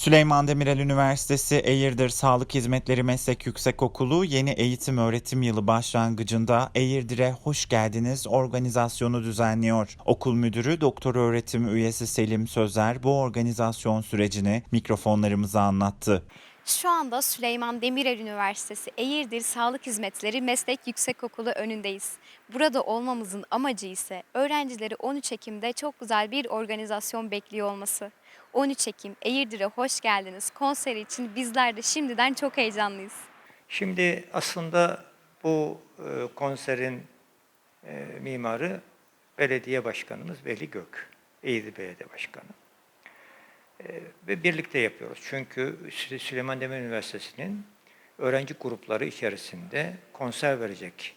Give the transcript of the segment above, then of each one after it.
Süleyman Demirel Üniversitesi Eğirdir Sağlık Hizmetleri Meslek Yüksekokulu yeni eğitim öğretim yılı başlangıcında Eğirdir'e hoş geldiniz organizasyonu düzenliyor. Okul müdürü doktor öğretim üyesi Selim Sözer bu organizasyon sürecini mikrofonlarımıza anlattı. Şu anda Süleyman Demirel Üniversitesi Eğirdir Sağlık Hizmetleri Meslek Yüksekokulu önündeyiz. Burada olmamızın amacı ise öğrencileri 13 Ekim'de çok güzel bir organizasyon bekliyor olması. 13 Ekim Eğirdir'e hoş geldiniz konseri için bizler de şimdiden çok heyecanlıyız. Şimdi aslında bu e, konserin e, mimarı belediye başkanımız Veli Gök, Eğri Belediye Başkanı. E, ve birlikte yapıyoruz. Çünkü Sü- Süleyman Demirel Üniversitesi'nin öğrenci grupları içerisinde konser verecek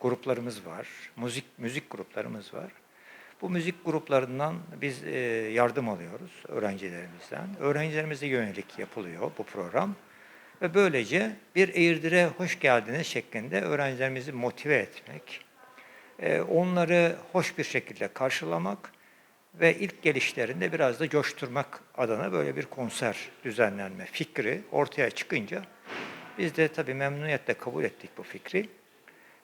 gruplarımız var, müzik müzik gruplarımız var. Bu müzik gruplarından biz e, yardım alıyoruz öğrencilerimizden. Öğrencilerimize yönelik yapılıyor bu program. Ve böylece bir Eğirdir'e hoş geldiniz şeklinde öğrencilerimizi motive etmek, e, onları hoş bir şekilde karşılamak ve ilk gelişlerinde biraz da coşturmak adına böyle bir konser düzenlenme fikri ortaya çıkınca biz de tabii memnuniyetle kabul ettik bu fikri.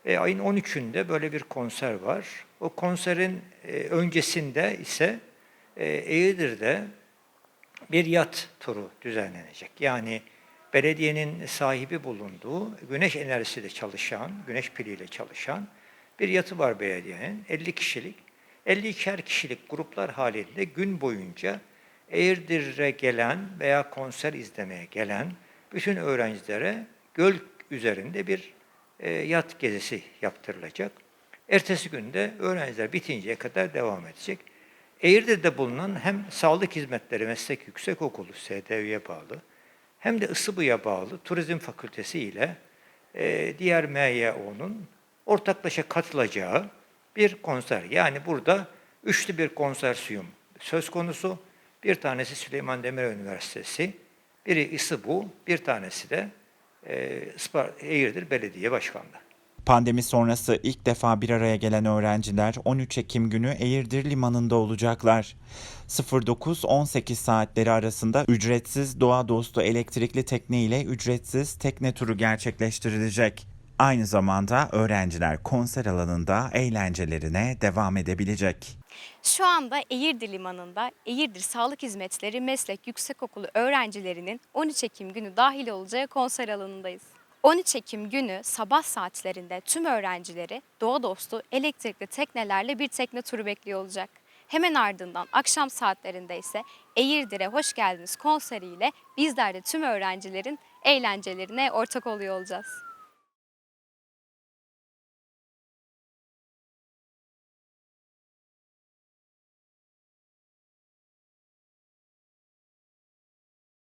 E, ayın 13'ünde böyle bir konser var. O konserin e, öncesinde ise e, Eğirdir'de bir yat turu düzenlenecek. Yani belediyenin sahibi bulunduğu güneş enerjisiyle çalışan, güneş piliyle çalışan bir yatı var belediyenin. 50 kişilik, 52'er kişilik gruplar halinde gün boyunca Eğirdir'e gelen veya konser izlemeye gelen bütün öğrencilere göl üzerinde bir e, yat gezisi yaptırılacak. Ertesi günde öğrenciler bitinceye kadar devam edecek. Eğirdir'de bulunan hem Sağlık Hizmetleri Meslek Yüksekokulu SDV'ye bağlı hem de Isıbı'ya bağlı Turizm Fakültesi ile e, diğer MYO'nun ortaklaşa katılacağı bir konser. Yani burada üçlü bir konsersiyum söz konusu. Bir tanesi Süleyman Demirel Üniversitesi, biri İSİBU, bir tanesi de e, Ispar- Eğirdir Belediye Başkanlığı. Pandemi sonrası ilk defa bir araya gelen öğrenciler 13 Ekim günü Eğirdir Limanı'nda olacaklar. 09-18 saatleri arasında ücretsiz doğa dostu elektrikli tekne ile ücretsiz tekne turu gerçekleştirilecek. Aynı zamanda öğrenciler konser alanında eğlencelerine devam edebilecek. Şu anda Eğirdir Limanı'nda Eğirdir Sağlık Hizmetleri Meslek Yüksekokulu öğrencilerinin 13 Ekim günü dahil olacağı konser alanındayız. 13 Ekim günü sabah saatlerinde tüm öğrencileri doğa dostu elektrikli teknelerle bir tekne turu bekliyor olacak. Hemen ardından akşam saatlerinde ise Eğirdir'e hoş geldiniz konseriyle bizler de tüm öğrencilerin eğlencelerine ortak oluyor olacağız.